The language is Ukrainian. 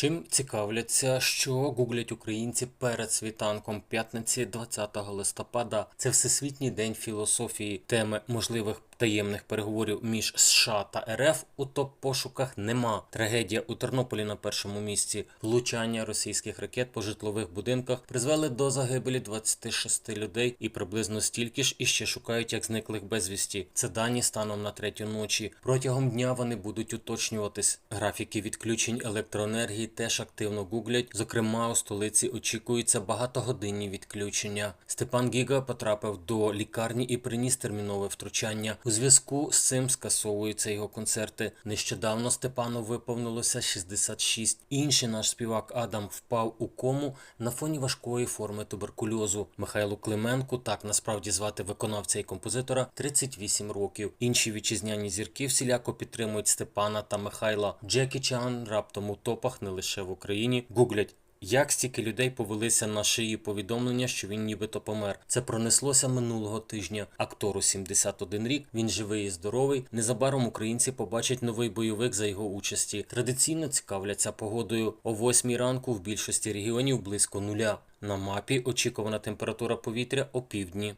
Чим цікавляться, що гуглять українці перед світанком п'ятниці 20 листопада. Це Всесвітній день філософії. Теми можливих таємних переговорів між США та РФ у топ-пошуках нема. Трагедія у Тернополі на першому місці. Влучання російських ракет по житлових будинках призвели до загибелі 26 людей і приблизно стільки ж іще шукають як зниклих безвісті. Це дані станом на третю ночі. Протягом дня вони будуть уточнюватись. Графіки відключень електроенергії теж активно гуглять. Зокрема, у столиці очікуються багатогодинні відключення. Степан Гіга потрапив до лікарні і приніс термінове втручання. У зв'язку з цим скасовуються його концерти. Нещодавно Степану виповнилося 66. Інший наш співак Адам впав у кому на фоні важкої форми туберкульозу. Михайлу Клименку, так насправді звати виконавця і композитора, 38 років. Інші вітчизняні зірки всіляко підтримують Степана та Михайла. Джекі Чан раптом у топах не лише в Україні. Гуглять. Як стільки людей повелися на шиї повідомлення, що він нібито помер. Це пронеслося минулого тижня. Актору 71 рік. Він живий і здоровий. Незабаром українці побачать новий бойовик за його участі. Традиційно цікавляться погодою. О 8 ранку в більшості регіонів близько нуля. На мапі очікувана температура повітря о півдні.